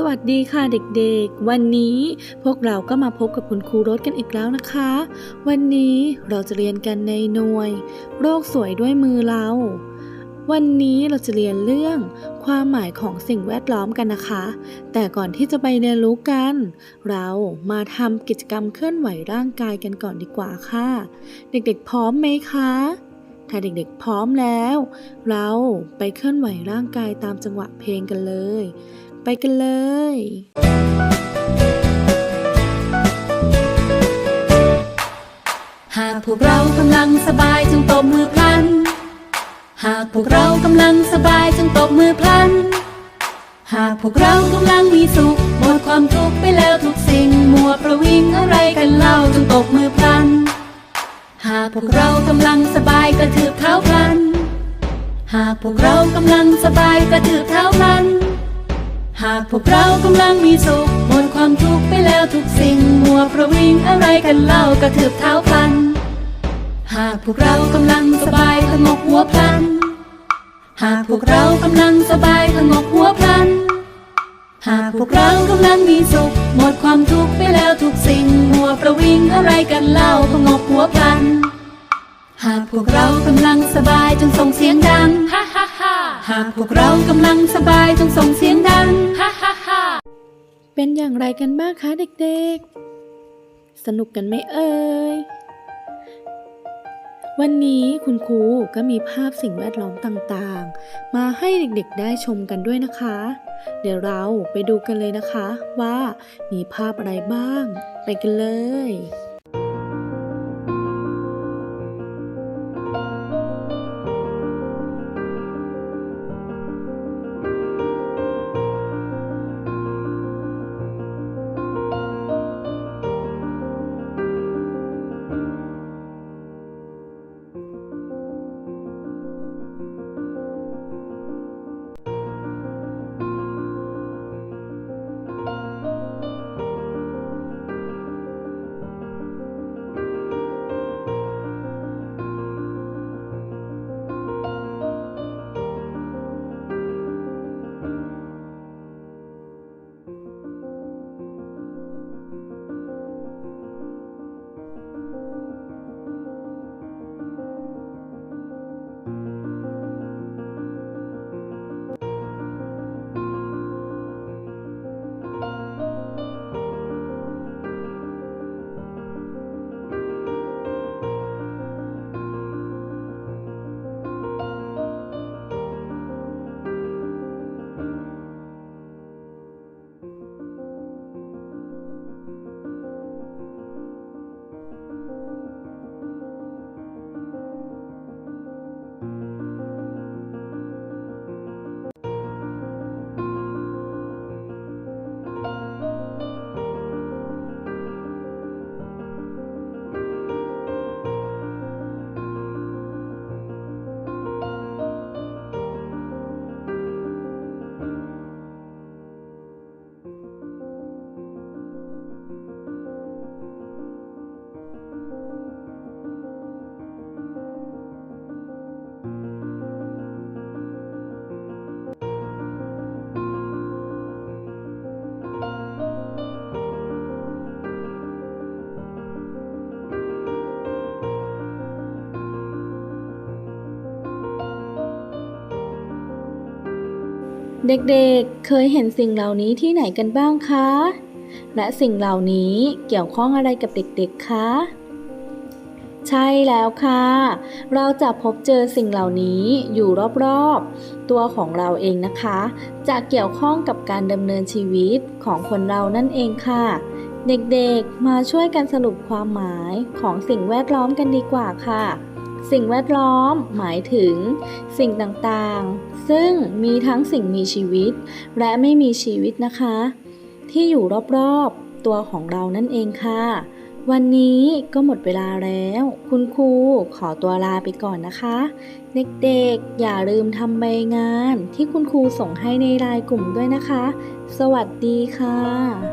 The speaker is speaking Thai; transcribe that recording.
สวัสดีค่ะเด็กๆ วันนี้พวกเราก็มาพบกับคุณครูรถกันอีกแล้วนะคะ วันนี้เราจะเรียนกันในหน่วย โรคสวยด้วยมือเรา วันนี้เราจะเรียนเรื่องความหมายของสิ่งแวดล้อมกันนะคะ แต่ก่อนที่จะไปเรียนรู้กัน เรามาทำกิจกรรมเคลื่อนไหวร่างกายกันก่อนดีกว่าค่ะ เด็กๆ พร้อมไหมคะถ้าเด็กๆพร้อมแล้ว เราไปเคลื่อนไหวร่างกายตามจังหวะเพลงกันเลย ไปกันเลยหากพวกเรากำลังสบายจงตบมือพลัน หากพวกเรากำลังสบายจงตบมือพลัน หากพวกเรากำลังมีสุขหมดความทุกข์ไปแล้วทุกสิ่งมัวประวิงอะไรกันเล่าจงตบมือพลัน หากพวกเรากำลังสบายกระถือเท้าพลัน หากพวกเรากำลังสบายกระถือเท้าพลัน หากพวกเรากำลังมีสุขหมดความทุกข์ไปแล้วทุกสิ่ง มัวประวิงอะไรกันเล่ากระถือเท้าพลัน หากพวกเรากำลังสบายขงกหัวพลัน หากพวกเรากำลังสบายขงกหัวพลัน หากพวกเรากำลังมีสุขหมดความทุกข์ไปแล้วทุกสิ่ง มัวประวิงอะไรกันเล่าขงกหัวพลัน หากพวกเรากำลังสบายจงส่งเสียงดัง ฮ่าฮ่าฮ่าหากพวกเรากำลังสบายจงส่งเสียงดังฮ่าฮ่าฮ่า เป็นอย่างไรกันบ้างคะเด็กๆ สนุกกันไหมเอ่ย วันนี้คุณครูก็มีภาพสิ่งแวดล้อมต่างๆ มาให้เด็กๆได้ชมกันด้วยนะคะ เดี๋ยวเราไปดูกันเลยนะคะว่ามีภาพอะไรบ้าง ไปกันเลย เด็กๆ เคยเห็นสิ่งเหล่านี้ที่ไหนกันบ้างคะ และสิ่งเหล่านี้เกี่ยวข้องอะไรกับเด็กๆ คะ ใช่แล้วค่ะ เราจะพบเจอสิ่งเหล่านี้อยู่รอบๆ ตัวของเราเองนะคะ จะเกี่ยวข้องกับการดำเนินชีวิตของคนเรานั่นเองค่ะ เด็กๆ มาช่วยกันสรุปความหมายของสิ่งแวดล้อมกันดีกว่าค่ะ สิ่งแวดล้อมหมายถึง สิ่งต่างๆ ซึ่งมีทั้งสิ่งมีชีวิต และไม่มีชีวิตนะคะ ที่อยู่รอบๆ ตัวของเรานั่นเองค่ะ วันนี้ก็หมดเวลาแล้ว คุณครูขอตัวลาไปก่อนนะคะ เด็กๆ อย่าลืมทำใบงานที่คุณครูส่งให้ในไลน์กลุ่มด้วยนะคะ สวัสดีค่ะ